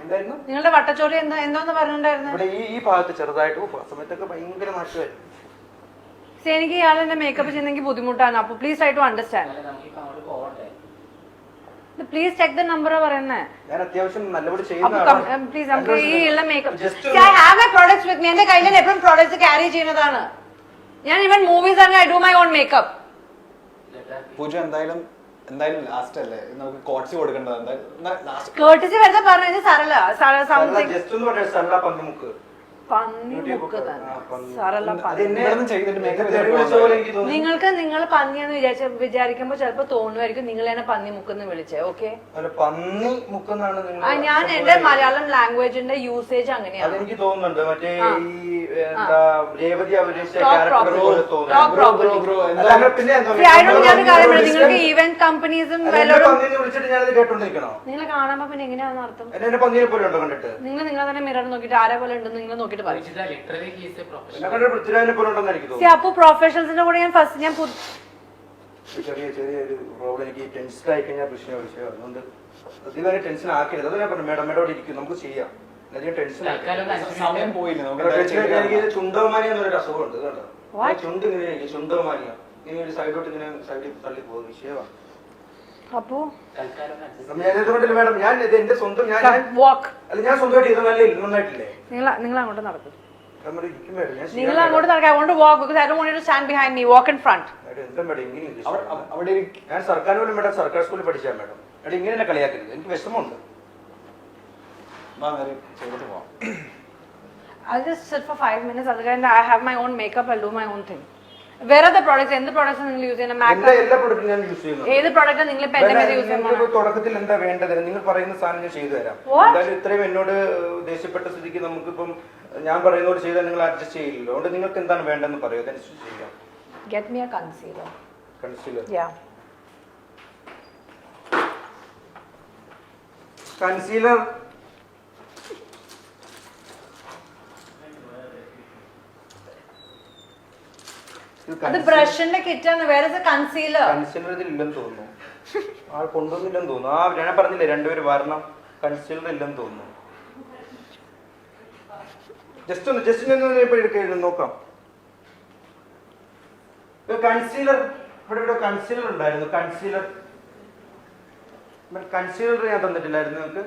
എന്തായിരുന്നു? നിങ്ങളുടെ വട്ടച്ചോറി എന്താ എന്തോന്ന് പറഞ്ഞിട്ടുണ്ടായിരുന്നു? ഇവിടെ ഈ ഈ ഭാഗത്ത് ചെറുതായിട്ട് ഉഫ്, ആ സമയത്തൊക്കെ ഭയങ്കര മാറ്റമായിരുന്നു See, എനിക്ക് ഇയാൾ എന്നെ മേക്കപ്പ് ചെയ്യുന്നെങ്കിൽ ബുദ്ധിമുട്ടാണ്. അപ്പൊ പ്ലീസ് ട്രൈ ടു അണ്ടർസ്റ്റാൻഡ് അല്ല അങ്ങോട്ട് പോകണ്ടേ പ്ലീസ് ചെക്ക് ദ നമ്പർ പറയുന്നത് ഞാൻ അത്യാവശ്യം നല്ലപോലെ പ്ലീസ് നമുക്ക് ഈ ഉള്ള makeup I have a products with me എന്റെ കയ്യിൽ എപ്പോഴും പ്രോഡക്ട്സ് ക്യാരി ചെയ്യുന്നതാണ്. ഞാൻ ഇവൻ മൂവീസ് ആണ് I do my own makeup Pooja എന്തായാലും എന്തായാലും ലാസ്റ്റ് അല്ലേ? നമുക്ക് കോട്സ് കൊടുക്കേണ്ടത് എന്തായാലും ലാസ്റ്റ് കേട്ടിച്ച് വെറുതെ പറഞ്ഞു സരള സരള സംതിങ് ജസ്റ്റ് ഒന്ന് പറയാം സരള പന്തിമുക്ക്. പന്നി. തന്നെ. സരള നിങ്ങൾക്ക് നിങ്ങൾ പന്നിയെന്ന് വിചാരിച്ച വിചാരിക്കുമ്പോ ചിലപ്പോ തോന്നുമായിരിക്കും നിങ്ങൾ എന്നെ പന്നി മുക്കെന്ന് വിളിച്ചേ ഓക്കെ? അല്ല പന്നി മുക്കെന്നാണ് ഞാൻ എന്റെ മലയാളം ലാംഗ്വേജിന്റെ യൂസേജ് അങ്ങനെയാണ് എനിക്ക് തോന്നുന്നുണ്ട്. മറ്റേ ഈ എന്താ രേവതി അഭിനയിച്ച Talk ക്യാരക്ടർ പോലെ തോന്നുന്നു. നിങ്ങൾക്ക് ഈവന്റ് കമ്പനീസും നിങ്ങൾ കാണുമ്പോ പിന്നെ എങ്ങനെയാണെന്ന് അർത്ഥം എന്നെ എന്നെ പോലെ ഉണ്ടോ കണ്ടിട്ട്? നിങ്ങൾ നിങ്ങളെ തന്നെ മിറർ നോക്കിട്ട് ആരെ പോലെ ഉണ്ടെന്ന് നിങ്ങൾ പറയും. അപ്പൊ പ്രൊഫഷണൽസിന്റെ കൂടെ ഞാൻ ഫസ്റ്റ് ഞാൻ ചെറിയ ചെറിയൊരു പ്രോബ്ലം എനിക്ക് ടെൻഷൻ ആയി കഴിഞ്ഞാൽ പ്രശ്നം വിഷയം അതുകൊണ്ട് അതിവരെ ടെൻഷൻ ആക്കരുത്. അത് ഞാൻ പറഞ്ഞു മേഡം മേഡം അവിടെ ഇരിക്കും. നമുക്ക് ചെയ്യാം. അധികം ടെൻഷൻ എനിക്ക് ചുണ്ടോമാനിയ എന്നൊരു അസുഖമുണ്ട് കേട്ടോ? ചുണ്ട് ഇങ്ങനെ ചുണ്ടോമാനിയ ഇങ്ങനെ ഒരു സൈഡോട്ട് ഇങ്ങനെ സൈഡിൽ തള്ളി പോകും. വിഷയമാണ് അപ്പു? തൽക്കാലം മാഡം ഞാൻ ഇത് എന്റെ സ്വന്തം ഞാൻ വാക്ക് അല്ല ഞാൻ സ്വന്തമായിട്ട് ഇത് നല്ല നന്നായിട്ടില്ലേ? നിങ്ങൾ നിങ്ങൾ അങ്ങോട്ട് നടക്കും നമ്മുടെ ഇരിക്കും മേഡം നിങ്ങൾ അങ്ങോട്ട് നടക്കാം. അങ്ങോട്ട് won't walk because I don't want to stand behind me walk in front എന്താ മേഡം? ഇങ്ങനെ അവിടെ- ഞാൻ സർക്കാർ പോലും മേഡം സർക്കാർ സ്കൂളിൽ പഠിച്ചാ മേഡം. മേഡം ഇങ്ങനെ എന്നെ കളിയാക്കരുത്. എനിക്ക് വിഷമമുണ്ട്. I'll just sit for five minutes. അത് കഴിഞ്ഞ് I have my own makeup. I'll do my own thing. വേറെ പ്രോഡക്ട്സ് എന്ത് പ്രോഡക്ട്സ് നിങ്ങൾ യൂസ് ചെയ്യുന്ന എന്റെ മാക് എല്ലാ പ്രൊഡക്റ്റും ഞാൻ യൂസ് ചെയ്യുന്നു. ഏത് പ്രോഡക്റ്റ് നിങ്ങൾ ഇപ്പൊ എന്റെ മേലെ യൂസ് ചെയ്യുമ്പോൾ നിങ്ങൾക്ക് തുടക്കത്തിൽ എന്താ വേണ്ടത്? നിങ്ങൾ പറയുന്ന സാധനം ഞാൻ ചെയ്തു തരാം. What? എന്തായാലും ഇത്രയും എന്നോട് ദേഷ്യപ്പെട്ട സ്ഥിതിക്ക് നമുക്കിപ്പം ഞാൻ പറയുന്നോട് ചെയ്താൽ നിങ്ങൾ അഡ്ജസ്റ്റ് ചെയ്യില്ലല്ലോ. അതുകൊണ്ട് നിങ്ങൾക്ക് എന്താണ് വേണ്ടതെന്ന് പറയൂ. അതനുസരിച്ച് ചെയ്യാം. Get me a concealer concealer yeah concealer അത് ബ്രഷിന്റെ കിറ്റാണ് വേറെ കൺസീലർ കൺസീലർ ഇതില്ലെന്ന് തോന്നുന്നു. ആൾ കൊണ്ടുവന്നില്ലെന്ന് തോന്നുന്നു. ആ ഞാൻ പറഞ്ഞില്ലേ രണ്ടുപേര് വരണം. കൺസീലർ ഇല്ലെന്ന് തോന്നുന്നു. ജസ്റ്റ് ഒന്ന് ജസ്റ്റ് ഒന്ന് ഇപ്പൊ എടുക്ക നോക്കാം. കൺസീലർ ഇവിടെ ഇവിടെ കൺസീലർ ഉണ്ടായിരുന്നു. കൺസീലർ കൺസീലർ ഞാൻ തന്നിട്ടില്ലായിരുന്നു നിങ്ങൾക്ക്.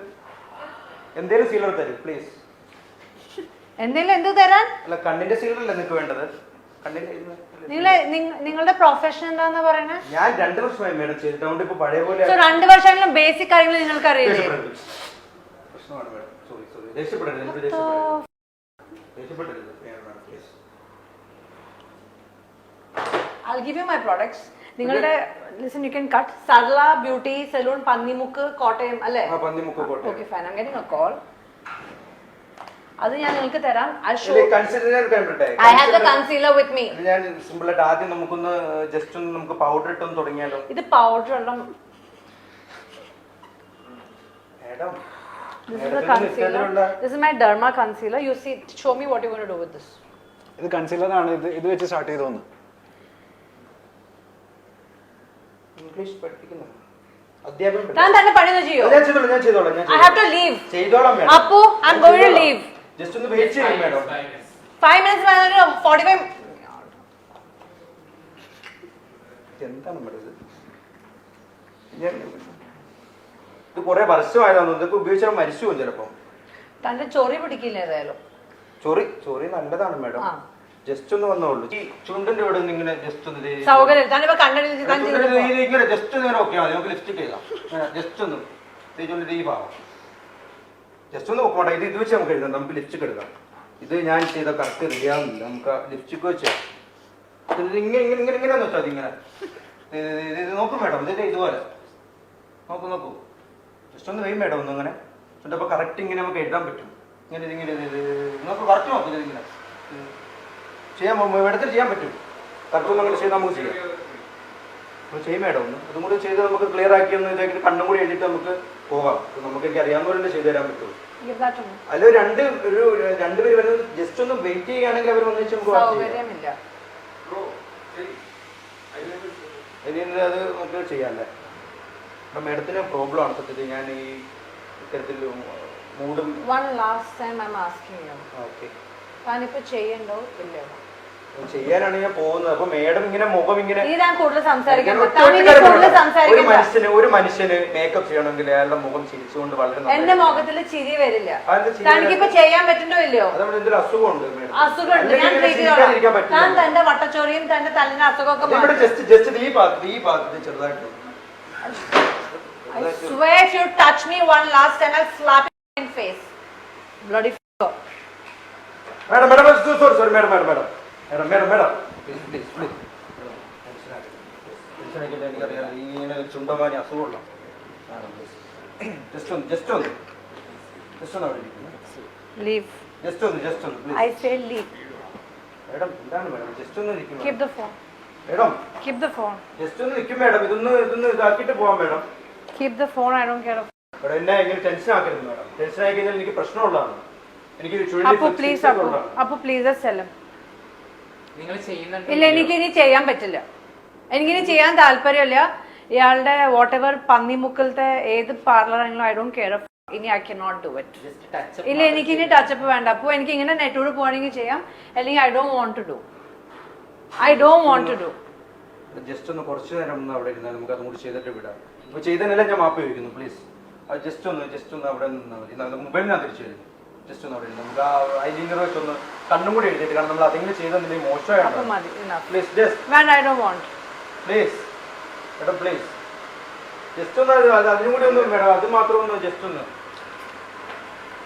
എന്തേലും സീലർ തരും പ്ലീസ് എന്തെങ്കിലും എന്ത് തരാൻ? അല്ല കണ്ണിന്റെ സീലർ അല്ലേ നിങ്ങൾക്ക് വേണ്ടത്? നിങ്ങളെ നിങ്ങളുടെ പ്രൊഫഷൻ എന്താന്ന് പറയണേ? ഞാൻ രണ്ടു വർഷമായി മേഡം ചെയ്തിട്ട് അതുകൊണ്ട് ഇപ്പൊ പഴയ പോലെ സോ രണ്ട് വർഷമെങ്കിലും ബേസിക് കാര്യങ്ങൾ നിങ്ങൾക്ക് അറിയില്ലേ. പ്രശ്നമാണ് madam. Sorry sorry. I'll give you my products. നിങ്ങളുടെ listen you can cut Sarla beauty salon Pannimukku Kottayam അല്ലേ? Pannimukku Kottayam okay fine I'm getting a call അത് ഞാൻ നിങ്ങൾക്ക് തരാം. I have the concealer with me ഇത് ഞാൻ simple ആയിട്ട് ആദ്യം നമുക്കൊന്ന് ജസ്റ്റ് ഒന്ന് നമുക്ക് പൗഡർ ഇട്ടൊന്ന് തുടങ്ങിയാലോ? ഇത് പൗഡർ ഉള്ള madam This is the concealer. This is my derma concealer. You see, show me what you're going to do with this. ഇത് കൺസീലർ ആണ് ഇത് ഇത് വെച്ച് സ്റ്റാർട്ട് ചെയ്തു തോന്നുന്നു ഇംഗ്ലീഷ് പഠിപ്പിക്കുന്നു അധ്യാപനം ഞാൻ തന്നെ പണി ചെയ്യോ? ഞാൻ ചെയ്തോളാം ഞാൻ ചെയ്തോളാം ഞാൻ ഐ ഹാവ് ടു ലീവ് ചെയ്തോളാം madam. Appu I am going to leave just ഒന്ന് വെയിറ്റ് ചെയ്യും madam five minutes forty five എന്താണ് മേഡം ഇത്? ഞാൻ ഇത് കുറെ വർഷമായതാണ് ഇതൊക്കെ ഉപയോഗിച്ചാൽ മരിച്ചു പോകും ചിലപ്പം. തന്റെ ചൊറി പിടിക്കില്ല ഏതായാലും. ചൊറി ചൊറി നല്ലതാണ് മാഡം. ജസ്റ്റ് ഒന്ന് വന്നോളൂ ഈ ചുണ്ടിന്റെ ഇവിടെ ഒന്ന് ഇങ്ങനെ ജസ്റ്റ് ഒന്ന് ദേ- സൗകര്യം താനിപ്പോ ഇത് ഇങ്ങനെ ജസ്റ്റ് നേരെ ഓക്കെ മതി. നമുക്ക് ലിഫ്റ്റ് ചെയ്താം ജസ്റ്റ് ഒന്ന്. ഈ ഭാഗം. ജസ്റ്റ് ഒന്ന് നോക്കട്ടെ ഇത് ഇത് വെച്ച് നമുക്ക് എഴുതാം നമുക്ക് ലിപ്സ്റ്റിക് എടുക്കാം. ഇത് ഞാൻ ചെയ്ത കറക്റ്റ് റിയാവുന്നില്ല നമുക്ക് ലിപ്സ്റ്റിക് വെച്ച് ഇങ്ങനെ ഇങ്ങനെ ഇങ്ങനെ ഇങ്ങനെ വെച്ചാൽ ഇങ്ങനെ. ഇത് നോക്കും മേഡം. ഇതിന്റെ ഇതുപോലെ. നോക്കൂ നോക്കൂ. ജസ്റ്റ് ഒന്ന് വെയും മേഡം ഒന്ന് അങ്ങനെ എന്നിട്ട് അപ്പോൾ കറക്റ്റ് ഇങ്ങനെ നമുക്ക് എഴുതാൻ പറ്റും. ഇങ്ങനെ ഇതിങ്ങനെ നോക്കൂ കറക്റ്റ് നോക്കൂ ഇങ്ങനെ ചെയ്യാൻ മേഡത്തിൽ ചെയ്യാൻ പറ്റും. കറക്റ്റ് നമ്മൾ അങ്ങനെ ചെയ്ത് നമുക്ക് ചെയ്യാം. അപ്പോൾ ചെയ്യും മേഡം ഒന്ന് അതും കൂടി ചെയ്ത് നമുക്ക് ക്ലിയർ ആക്കി ഒന്ന് ഇതാക്കി കണ്ണും കൂടി എഴുതിയിട്ട് നമുക്ക് പോകാം അപ്പോൾ നമുക്ക് എനിക്ക് അറിയാവുന്ന പോലെ ചെയ്തു തരാൻ പറ്റുള്ളൂ. അല്ല രണ്ട് ഒരു രണ്ടുപേര് വരുന്നത് ജസ്റ്റ് ഒന്ന് വെയിറ്റ് ചെയ്യുകയാണെങ്കിൽ അവർ വന്നിച്ച് നമുക്ക് അത് നമുക്ക് ചെയ്യാല്ലേ അപ്പം മേഡത്തിന് പ്രോബ്ലം ആണ് സത്യത്തിൽ. ഞാൻ ഈ ഇത്തരത്തിൽ മൂടും one last time I'm asking okay താനിപ്പോ ചെയ്യണ്ടോ? ഇല്ലയോ? ചെയ്യാനാണ് ഞാൻ പോകുന്നത്. അപ്പൊ മേഡം ഇങ്ങനെ മുഖം ഇങ്ങനെ. ഒരു മനുഷ്യന് ഒരു മനുഷ്യന് മേക്കപ്പ് ചെയ്യണമെങ്കിൽ അയാളുടെ മുഖം ചിരിച്ചുകൊണ്ട് വളരെ എന്റെ മുഖത്തിൽ ചിരി വരില്ല. തനിക്കിപ്പോ ചെയ്യാൻ പറ്റണ്ടോ ഇല്ലയോ? എന്തൊരു അസുഖമുണ്ട് അസുഖമുണ്ട്. ഞാൻ തന്റെ വട്ടച്ചോറിയും തന്റെ തല്ലിന്റെ അസുഖമൊക്കെ ഇവിടെ മാറ്റി. ജസ്റ്റ് ജസ്റ്റ് ഈ ഭാഗത്ത് ഈ ഭാഗത്ത് ചെറുതായിട്ട്. I swear if you touch me one last time, I'll slap you face. Bloody f***er. Madam madam sorry sorry madam madam madam madam madam madam. Please please please ടെൻഷനാക്കിയിട്ട് എനിക്കറിയാം. ചുണ്ടമാനി അസുഖമുള്ള ജസ്റ്റ് ഒന്ന് just ഒന്ന്. ജസ്റ്റ് ഒന്ന് അവിടെ leave just ഒന്ന് just ഒന്ന് please say leave leave. Madam എന്താണ് മേഡം? ജസ്റ്റ് ഒന്ന് keep the phone madam. Keep the phone just ഒന്ന് നിൽക്കും മേഡം. ഇതൊന്ന് ഇതൊന്ന് ഇതാക്കിയിട്ട് പോവാം madam. Keep the phone I don't madam എന്നെ ഇങ്ങനെ ടെൻഷൻ ആക്കരുത് മേഡം. ടെൻഷൻ ആയി കഴിഞ്ഞാൽ എനിക്ക് പ്രശ്നമുള്ളതാണ്. എനിക്ക് ചുഴലി പ്ലീസ് അപ്പൊ. Please Appu. നിങ്ങൾ ചെയ്യുന്നുണ്ട്? ഇല്ല എനിക്ക് ഇനി ചെയ്യാൻ പറ്റില്ല. എനിക്കിനി ചെയ്യാൻ താല്പര്യമില്ല. ഇയാളുടെ വാട്ട് എവർ പന്നിമുക്കലത്തെ ഏത് പാർലറാണെങ്കിലും ഐ ഡോണ്ട് കെയർ ഇനി I can not do it ഇല്ല എനിക്ക് ഇനി ടച്ചപ്പ് വേണ്ട. അപ്പോൾ എനിക്ക് ഇങ്ങനെ നെറ്റോട് പോകണമെങ്കിൽ ചെയ്യാം. അല്ലെങ്കിൽ I don't want to do I don't want to do just ഒന്ന് കുറച്ച് നേരം ഒന്ന് അവിടെ ഇരുന്നാൽ നമുക്ക് അതും കൂടി ചെയ്തിട്ട് വിടാം. അപ്പോൾ ചെയ്തതിനെല്ലാം ഞാൻ മാപ്പ് ചോദിക്കുന്നു പ്ലീസ് അത് ജസ്റ്റ് ഒന്ന് ജസ്റ്റ് ഒന്ന് അവിടെ നിന്നാൽ മതി. നമുക്ക് മൊബൈൽ ഞാൻ തിരിച്ചു വരും. ജസ്റ്റ് ഒന്ന് അവിടെ നമുക്ക് ആ ഐലിംഗർ വെച്ച് ഒന്ന് കണ്ണും കൂടി എഴുതിയിട്ട് കാരണം നമ്മൾ അതെങ്കിലും ചെയ്തെന്നില്ലെങ്കിൽ മോശമായിട്ട് മോശമായാണ് മതി enough. Please just I please madam please just ഒന്ന് അത് അത് അതിനും കൂടി ഒന്ന് മേഡം അത് മാത്രം ഒന്ന് ജസ്റ്റ് ഒന്ന്.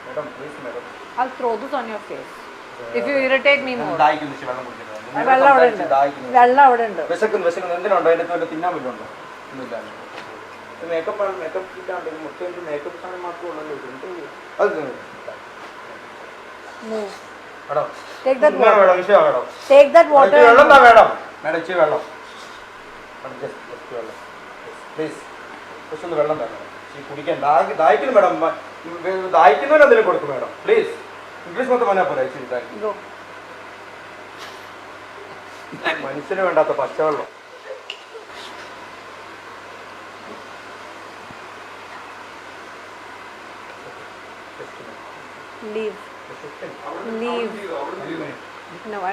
Madam please madam. I'll throw this on your face. If you irritate me more. ദാഹിക്കുന്നു ഇച്ചിരി വെള്ളം കുടിക്കുന്നത് ആ വെള്ളം അവിടെ ഉണ്ട്. ദാഹിക്കുന്നു. വെള്ളം അവിടെ ഉണ്ട്. വിശക്കുന്നു വിശക്കുന്നു. എന്തിനുണ്ടോ? അതിന്റെ വല്ല തിന്നാൻ വല്ലതുണ്ടോ ഒന്നുമില്ല. മേക്കപ്പ് മേക്കപ്പ് ഇല്ലാണ്ട് മുട്ടേന്റെ മേക്കപ്പ് സാധനം മാത്രമേ ഉള്ളല്ലോ. ഇത് എന്ത് അത് Move. മേഡം Take that ഇങ്ങനെ water. വേണം വിഷയം വേണം Take that water. ഇച്ചിരി വെള്ളം താ ഇച്ചിരി വെള്ളം പ്ലീസ് ജസ്റ്റ് ഒന്ന് വെള്ളം തരണം ഈ കുടിക്കാൻ ദാഹി ദാഹിക്കുന്നു മേഡം ദാഹിക്കുന്നവന് എന്തെങ്കിലും കൊടുക്കും മേഡം പ്ലീസ് ഇംഗ്ലീഷ് മൊത്തം പറഞ്ഞാൽ പോരാ ഇച്ചിരി ദാഹിക്കുന്നു. Go. മനുഷ്യന് വേണ്ടാത്ത പച്ചവെള്ളം Leave. Leave. No I.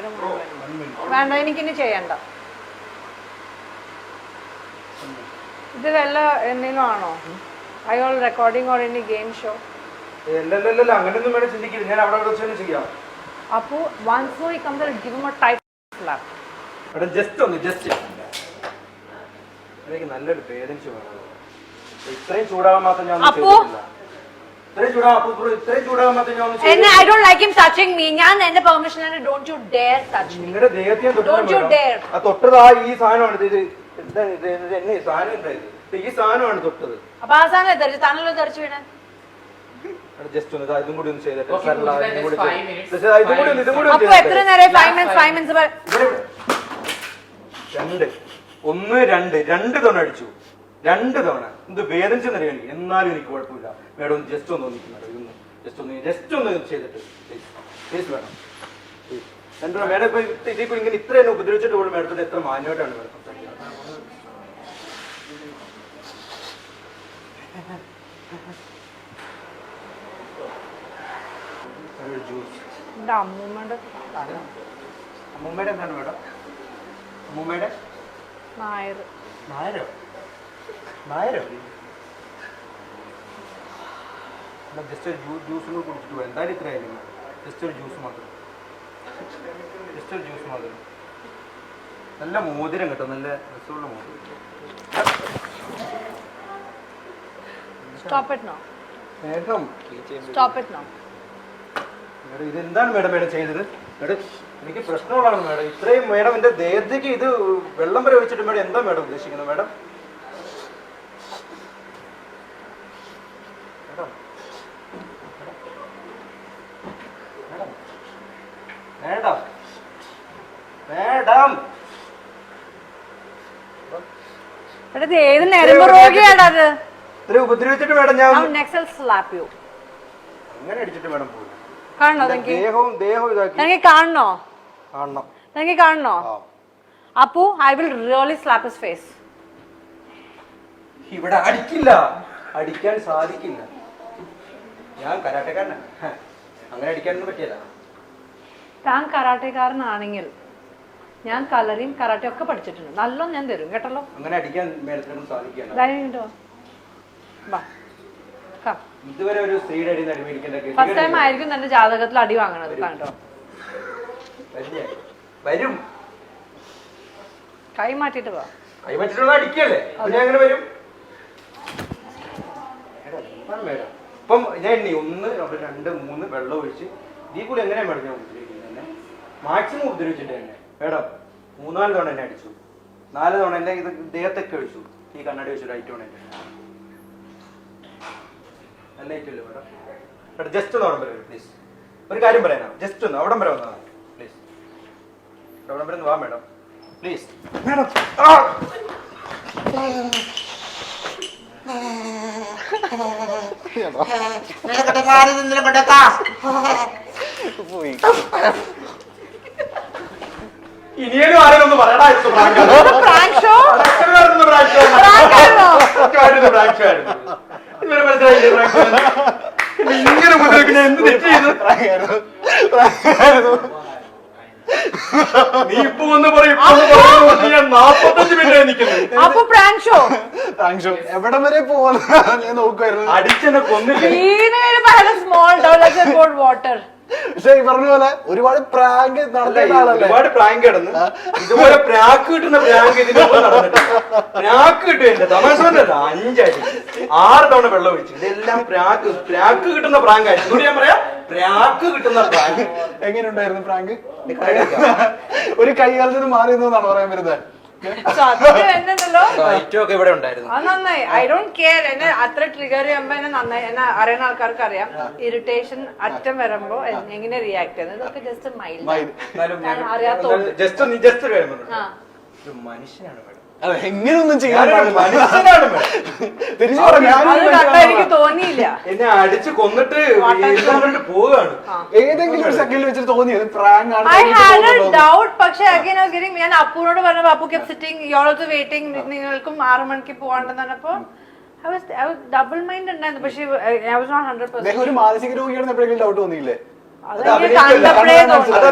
വേണ്ട എനിക്കിനി ചെയ്യണ്ട. ഇത് വല്ല എന്തെങ്കിലും ആണോ I all recording or any game show അല്ലല്ലല്ല അങ്ങനെയൊന്നും വേണം ചിന്തിക്കില്ല ഞാൻ അവിടെ വെച്ച് തന്നെ ചെയ്യാം. അപ്പോ once more come the give a type slap അട ജസ്റ്റ് ഒന്ന് ജസ്റ്റ് എനിക്ക് നല്ലൊരു പേരൻസ് വേണം. ഇത്രയും ചൂടാവാൻ മാത്രം ഞാൻ അപ്പോ? എന്നെ I. Don't like him touching me ഞാൻ എന്റെ പെർമിഷൻ ആണ് don't you dare touch me നിങ്ങളുടെ ദേഹത്തെ ഡോണ്ട് യു ഡെയർ തൊട്ടത് dare. ആ തൊട്ടത് ഈ സാധനമാണ്. ഇത് എന്നെ ഈ സാധനം ഈ സാധനമാണ് തൊട്ടത്. അപ്പൊ ആ സാധനം തെറിച്ച് താനല്ലോ തെറിച്ച് വീണേ? ജസ്റ്റ് ഒന്ന് ഇതാ കൂടി ഒന്ന് ചെയ്തിട്ട്. ഇതും കൂടി ഇതും കൂടി എത്ര. നേരം ഫൈവ് മിനിറ്റ്സ് ഫൈവ് മിനിറ്റ്സ്. രണ്ട് ഒന്ന് രണ്ട് രണ്ട് തവണ അടിച്ചു രണ്ട് തവണ. എന്ത് വേദനിച്ച നിലയാണ് എന്നാലും എനിക്ക് കുഴപ്പമില്ല. മേഡം ഒന്ന് ജസ്റ്റ് ഒന്ന് നിൽക്കും മേഡം ജസ്റ്റ് ഒന്ന് ജസ്റ്റ് ഒന്ന് ചെയ്തിട്ട് പ്ലീസ് പ്ലീസ് വേണം. രണ്ടു മേഡം ഇപ്പൊ ഇതിപ്പോ ഇങ്ങനെ ഇത്ര തന്നെ ഉപദ്രവിച്ചിട്ട് പോലും മേഡത്തിന് എത്ര മാന്യമായിട്ടാണ് മേഡം അമ്മൂമ്മയുടെ അമ്മൂമ്മയുടെ എന്താണ് മേഡം? അമ്മൂമ്മയുടെ നായർ. നായരോ? നായരോ? ജസ്റ്റ് ഒരു ജ്യൂസ് ജ്യൂസും കൂടി കുടിച്ചിട്ട് പോയി എന്തായാലും ഇത്ര ആയില്ല? ജസ്റ്റ് ഒരു ജ്യൂസ് മാത്രം. ജസ്റ്റ് ഒരു ജ്യൂസ് മാത്രം. നല്ല മോതിരം കേട്ടോ നല്ല രസമുള്ള മോതിരം. Stop it no madam stop it no madam ഇത് മേഡം മേഡം ചെയ്തത്? മേഡം എനിക്ക് പ്രശ്നമുള്ളതാണ് മേഡം. ഇത്രയും മേഡം എന്റെ ദേഹത്തേക്ക് ഇത് വെള്ളം വരെ വെച്ചിട്ട് മേഡം എന്താ മേഡം ഉദ്ദേശിക്കുന്നത് madam? Madam madam madam madam എടാ ഇത് ഏത് നെരമ്പ് രോഗിയാടാ അത്? ഇത്ര ഉപദ്രവിച്ചിട്ട് മേഡം ഞാൻ അങ്ങനെ അടിച്ചിട്ട് മേഡം പോയി. കാണണോ എന്റെ നിനക്ക്? ദേഹവും ദേഹവും ഇതാക്കി. നിനക്ക് കാണണോ? കാണണം. നിനക്ക് കാണണോ? ആ. Appu I will really slap his face ഇവിടെ അടിക്കില്ല. അടിക്കാൻ സാധിക്കില്ല. ഞാൻ കരാട്ടക്കാരനാ. ഹ, അങ്ങനെ അടിക്കാനൊന്നും പറ്റിയല്ല. താൻ കരാട്ടക്കാരനാണെങ്കിൽ ഞാൻ കളറിയും കരാട്ടയും ഒക്കെ പഠിച്ചിട്ടുണ്ട്. നല്ലോ ഞാൻ തരും കേട്ടല്ലോ? അങ്ങനെ അടിക്കാൻ മേഡത്തിനൊന്നും സാധിക്കുകയല്ല ധൈര്യം വാ. കം. ഇതുവരെ ഒരു സ്ത്രീയുടെ അടി നടി മേടിക്കേണ്ട കേസ് ഫസ്റ്റ് ടൈം ആയിരിക്കും തന്റെ ജാതകത്തിൽ അടി വാങ്ങണത് കണ്ടോ. വരും. കൈ മാറ്റിട്ട് പോവാ കൈ മാറ്റിട്ടുള്ള അടിക്കല്ലേ? അതിനെ അങ്ങനെ വരും? മേഡം. ഇപ്പം ഞാൻ എണ്ണി ഒന്ന് രണ്ട് മൂന്ന് വെള്ളം ഒഴിച്ച് ഈ കൂടി എങ്ങനെയാ മേഡം ഞാൻ ഉപദ്രവിക്കുന്നത് എന്നെ മാക്സിമം ഉപദ്രവിച്ചിട്ട് തന്നെ. മേഡം മൂന്നാൽ തവണ എന്നെ അടിച്ചു. നാല് തവണ എന്നെ ഇത് ദേഹത്തൊക്കെ ഒഴിച്ചു. ഈ കണ്ണാടി വെച്ചു റൈറ്റ് തവണ എന്നെ നല്ല ലൈറ്റല്ലേ മേഡം? മേഡം ജസ്റ്റ് ഒന്ന് അവിടം വരെ പ്ലീസ് ഒരു കാര്യം പറയാനാ. ജസ്റ്റ് ഒന്ന് അവിടം വരെ വന്നതാ പ്ലീസ് അവിടം വരെ വാ മേഡം. Please madam. ആ. പോയി ഇനിയും ആരെയൊന്ന് prank ആയിരുന്നു. ഇതുവരെ മനസ്സിലായില്ലേ prank ആണെന്ന്? എന്നെ ഇങ്ങനെ ഉപദ്രവിക്കുന്ന എന്ത് തെറ്റ് ചെയ്തു? നീ ഇപ്പൊ വന്ന് പറയും ഇപ്പൊ വന്ന് ഞാൻ നാപ്പത്തഞ്ച് മിനിറ്റ് നിൽക്കുന്നു അപ്പൊ പ്രാങ്ക് ഷോ താങ്ക്സ് എവിടം വരെ പോകുന്ന ഞാൻ നോക്കുമായിരുന്നു അടിച്ചെന്നെ കൊന്നില്ല? വീണ സ്മോൾ ഡോളർ ബോട്ട് വാട്ടർ പക്ഷെ ഈ പറഞ്ഞ പോലെ ഒരുപാട് പ്രാങ്ക് ആളല്ലേ? ഒരുപാട് പ്രാങ്ക് കിടന്ന് ഇതുപോലെ പ്രാക്ക് കിട്ടുന്ന പ്രാങ്ക് ഇതിന് മുമ്പ് പ്രാക്ക് കിട്ടും എന്റെ തമാശ അഞ്ചടി ആറ് തവണ വെള്ളം ഒഴിച്ചു. ഇതെല്ലാം പ്രാക്ക് പ്രാക്ക് കിട്ടുന്ന പ്രാങ്ക് ആയിരുന്നു ഞാൻ പറയാ പ്രാക്ക് കിട്ടുന്ന പ്രാങ്ക് എങ്ങനെയുണ്ടായിരുന്നു പ്രാങ്ക് ഒരു കൈകാലത്തിന് മാറി നിന്നാണ് പറയാൻ വരുന്നത്. എന്നുണ്ടല്ലോ ഒക്കെ ഇവിടെ ഉണ്ടായിരുന്നു. അത് നന്നായി. ഐ ഡോണ്ട് കെയർ എന്നെ അത്ര ട്രിഗർ ചെയ്യുമ്പോ എന്നെ നന്നായി. എന്നെ അറിയുന്ന ആൾക്കാർക്ക് അറിയാം ഇറിറ്റേഷൻ അറ്റം വരുമ്പോ എങ്ങനെ റിയാക്ട് ചെയ്യുന്നത്? ഇതൊക്കെ ജസ്റ്റ് മൈൽഡ് അറിയാത്ത അറിയാത്തോണ്ട്. ജസ്റ്റ് ഒരു മനുഷ്യനാണ് അതെ എങ്ങനെയൊന്നും ചെയ്യാൻ എനിക്ക് തോന്നിയില്ല. എന്നെ അടിച്ച് കൊന്നിട്ട് പോവുകയാണ്. ഏതെങ്കിലും ഒരു സെക്കൻഡിൽ വെച്ചിട്ട് തോന്നിയത് പ്രാങ്ക് ആണ് ഐ എന്ന് ഹാഡ് എ തോന്നുന്നു. ഡൗട്ട് പക്ഷെ അഗൈൻ ഗെറ്റിംഗ് ഞാൻ അപ്പുവിനോട് പറഞ്ഞ അപ്പു കെപ് സിറ്റിംഗ് വെയിറ്റിംഗ് നിങ്ങൾക്കും ആറ് മണിക്ക് പോകാണ്ടെന്ന് പറഞ്ഞപ്പോ I was I was double mind ഉണ്ടായിരുന്നു. പക്ഷേ ഒരു മാനസിക രോഗിയാണെന്ന് എപ്പോഴെങ്കിലും ഡൗട്ട് തോന്നിയില്ലേ കണ്ടപ്പോഴേ തോന്നി.